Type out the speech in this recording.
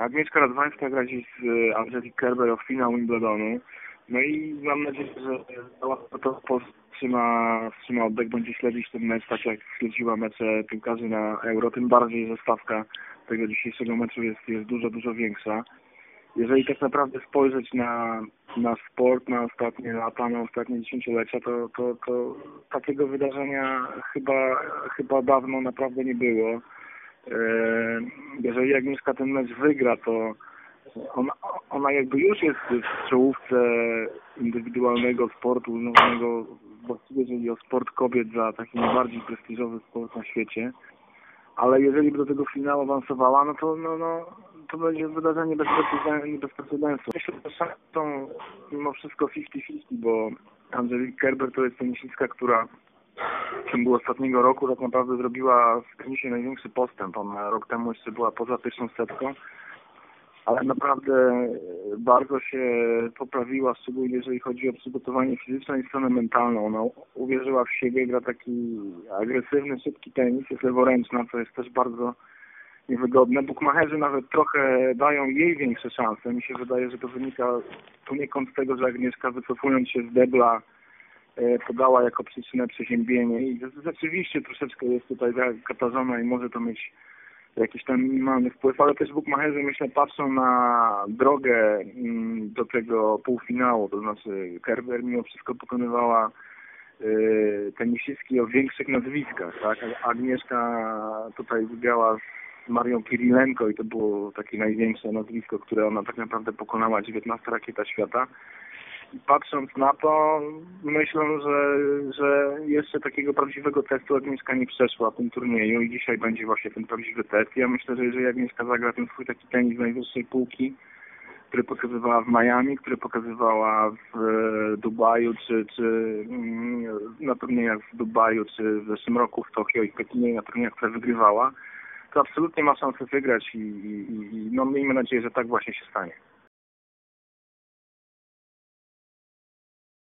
Agnieszka Radwańska gra dziś z e, Angelique Kerber o finał Wimbledonu. No i mam nadzieję, że to wstrzyma, wstrzyma oddech, będzie śledzić ten mecz tak jak śledziła mecze piłkarzy na Euro, tym bardziej, że stawka tego dzisiejszego meczu jest, jest dużo, dużo większa. Jeżeli tak naprawdę spojrzeć na, na sport, na ostatnie lata, na ostatnie dziesięciolecia, to, to, to takiego wydarzenia chyba, chyba dawno naprawdę nie było. E, jeżeli Agnieszka ten mecz wygra, to ona, ona jakby już jest w czołówce indywidualnego sportu, uznawanego właściwie jeżeli o sport kobiet za taki najbardziej prestiżowy sport na świecie. Ale jeżeli by do tego finału awansowała, no to, no, no, to będzie wydarzenie bez precedensu. Myślę, że szanse są mimo wszystko 50-50, bo Angelique Kerber to jest tenisistka, która ciągu ostatniego roku tak naprawdę zrobiła w tenisie największy postęp. Ona rok temu jeszcze była poza pierwszą setką, ale naprawdę bardzo się poprawiła, szczególnie jeżeli chodzi o przygotowanie fizyczne i stronę mentalną. Ona uwierzyła w siebie, gra taki agresywny, szybki tenis, jest leworęczna, co jest też bardzo niewygodne. Bukmacherzy nawet trochę dają jej większe szanse. Mi się wydaje, że to wynika poniekąd z tego, że Agnieszka wycofując się z debla E, podała jako przyczynę przeziębienie. I rzeczywiście troszeczkę jest tutaj katarzona i może to mieć jakiś tam minimalny wpływ, ale też bukmacherzy myślę patrzą na drogę mm, do tego półfinału, to znaczy Kerber mimo wszystko pokonywała y, tenisistki o większych nazwiskach, tak? Agnieszka tutaj wygrała z Marią Kirilenko i to było takie największe nazwisko, które ona tak naprawdę pokonała, 19 rakieta świata patrząc na to, myślę, że, że jeszcze takiego prawdziwego testu Agnieszka nie przeszła w tym turnieju i dzisiaj będzie właśnie ten prawdziwy test. Ja myślę, że jeżeli Agnieszka zagra ten swój taki tenis najwyższej półki, który pokazywała w Miami, który pokazywała w e, Dubaju, czy, czy mm, na turniejach w Dubaju, czy w zeszłym roku w Tokio i w Pekinie, na turniejach, które wygrywała, to absolutnie ma szansę wygrać i, i, i no miejmy nadzieję, że tak właśnie się stanie.